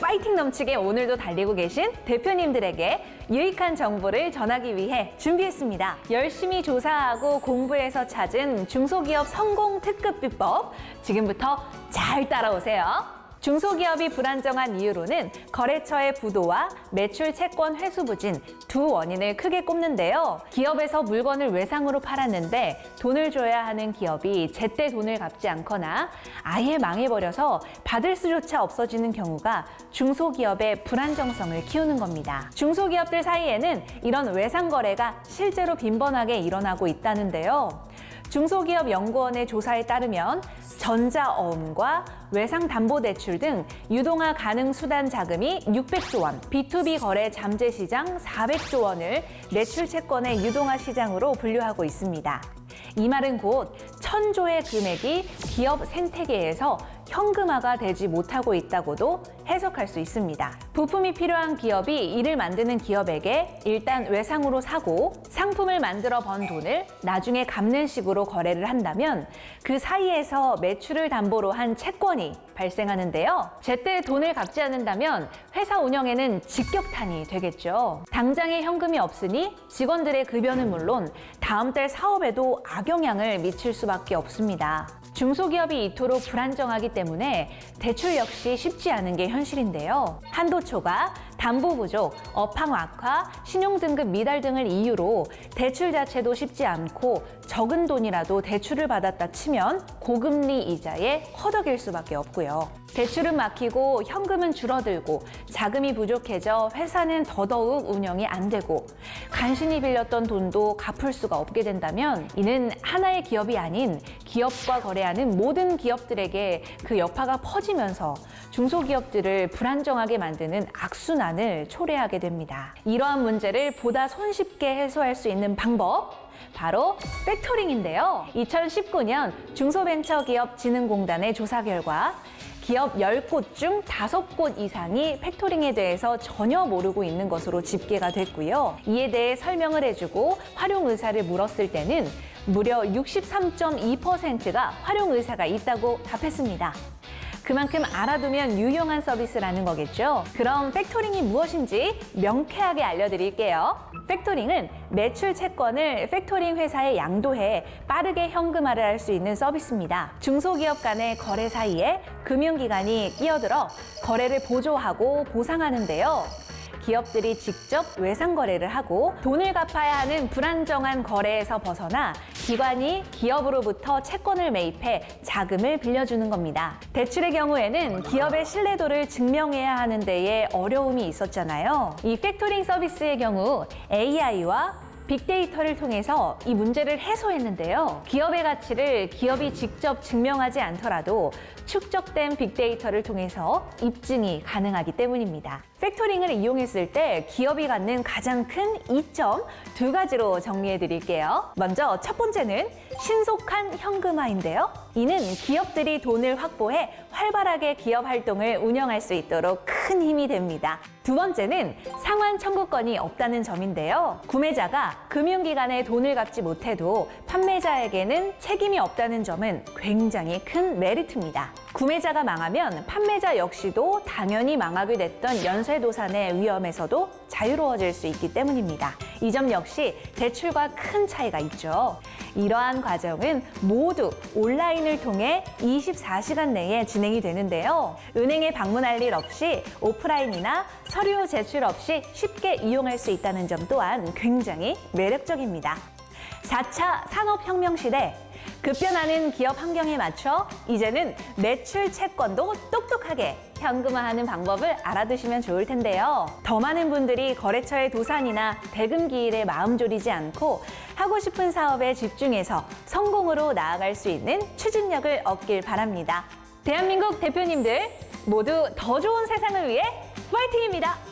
파이팅 넘치게 오늘도 달리고 계신 대표님들에게 유익한 정보를 전하기 위해 준비했습니다. 열심히 조사하고 공부해서 찾은 중소기업 성공 특급 비법 지금부터 잘 따라오세요. 중소기업이 불안정한 이유로는 거래처의 부도와 매출 채권 회수 부진 두 원인을 크게 꼽는데요. 기업에서 물건을 외상으로 팔았는데 돈을 줘야 하는 기업이 제때 돈을 갚지 않거나 아예 망해버려서 받을 수조차 없어지는 경우가 중소기업의 불안정성을 키우는 겁니다. 중소기업들 사이에는 이런 외상 거래가 실제로 빈번하게 일어나고 있다는데요. 중소기업 연구원의 조사에 따르면 전자어음과 외상담보대출 등 유동화 가능 수단 자금이 600조 원, B2B 거래 잠재 시장 400조 원을 매출 채권의 유동화 시장으로 분류하고 있습니다. 이 말은 곧 천조의 금액이 기업 생태계에서 현금화가 되지 못하고 있다고도 해석할 수 있습니다. 부품이 필요한 기업이 이를 만드는 기업에게 일단 외상으로 사고 상품을 만들어 번 돈을 나중에 갚는 식으로 거래를 한다면 그 사이에서 매출을 담보로 한 채권이 발생하는데요. 제때 돈을 갚지 않는다면 회사 운영에는 직격탄이 되겠죠. 당장에 현금이 없으니 직원들의 급여는 물론 다음 달 사업에도 악영향을 미칠 수밖에 없습니다. 중소기업이 이토록 불안정하기 때문에 대출 역시 쉽지 않은 게 현실인데요. 한도 초과, 담보 부족, 업황 악화, 신용 등급 미달 등을 이유로 대출 자체도 쉽지 않고 적은 돈이라도 대출을 받았다 치면 고금리 이자에 허덕일 수밖에 없고요. 대출은 막히고 현금은 줄어들고 자금이 부족해져 회사는 더더욱 운영이 안 되고 간신히 빌렸던 돈도 갚을 수가 없게 된다면 이는 하나의 기업이 아닌 기업과 거래하는 모든 기업들에게 그 여파가 퍼지면서 중소기업들을 불안정하게 만드는 악순환 을 초래하게 됩니다. 이러한 문제를 보다 손쉽게 해소할 수 있는 방법 바로 팩토링인데요. 2019년 중소벤처기업진흥공단의 조사 결과 기업 10곳 중 5곳 이상이 팩토링에 대해서 전혀 모르고 있는 것으로 집계가 됐고요. 이에 대해 설명을 해주고 활용 의사를 물었을 때는 무려 63.2%가 활용 의사가 있다고 답했습니다. 그만큼 알아두면 유용한 서비스라는 거겠죠. 그럼 팩토링이 무엇인지 명쾌하게 알려드릴게요. 팩토링은 매출 채권을 팩토링 회사에 양도해 빠르게 현금화를 할 수 있는 서비스입니다. 중소기업 간의 거래 사이에 금융기관이 끼어들어 거래를 보조하고 보상하는데요. 기업들이 직접 외상 거래를 하고 돈을 갚아야 하는 불안정한 거래에서 벗어나 기관이 기업으로부터 채권을 매입해 자금을 빌려주는 겁니다. 대출의 경우에는 기업의 신뢰도를 증명해야 하는 데에 어려움이 있었잖아요. 이 팩토링 서비스의 경우 AI와 빅데이터를 통해서 이 문제를 해소했는데요. 기업의 가치를 기업이 직접 증명하지 않더라도 축적된 빅데이터를 통해서 입증이 가능하기 때문입니다. 팩토링을 이용했을 때 기업이 갖는 가장 큰 이점 두 가지로 정리해 드릴게요. 먼저 첫 번째는 신속한 현금화인데요. 이는 기업들이 돈을 확보해 활발하게 기업 활동을 운영할 수 있도록 큰 힘이 됩니다. 두 번째는 상환 청구권이 없다는 점인데요. 구매자가 금융기관에 돈을 갚지 못해도 판매자에게는 책임이 없다는 점은 굉장히 큰 메리트입니다. 구매자가 망하면 판매자 역시도 당연히 망하게 됐던 연쇄 도산의 위험에서도 자유로워질 수 있기 때문입니다. 이 점 역시 대출과 큰 차이가 있죠. 이러한 과정은 모두 온라인을 통해 24시간 내에 진행이 되는데요. 은행에 방문할 일 없이 오프라인이나 서류 제출 없이 쉽게 이용할 수 있다는 점 또한 굉장히 매력적입니다. 4차 산업혁명 시대 급변하는 기업 환경에 맞춰 이제는 매출 채권도 똑똑하게 현금화하는 방법을 알아두시면 좋을 텐데요. 더 많은 분들이 거래처의 도산이나 대금 기일에 마음 졸이지 않고 하고 싶은 사업에 집중해서 성공으로 나아갈 수 있는 추진력을 얻길 바랍니다. 대한민국 대표님들 모두 더 좋은 세상을 위해 파이팅입니다.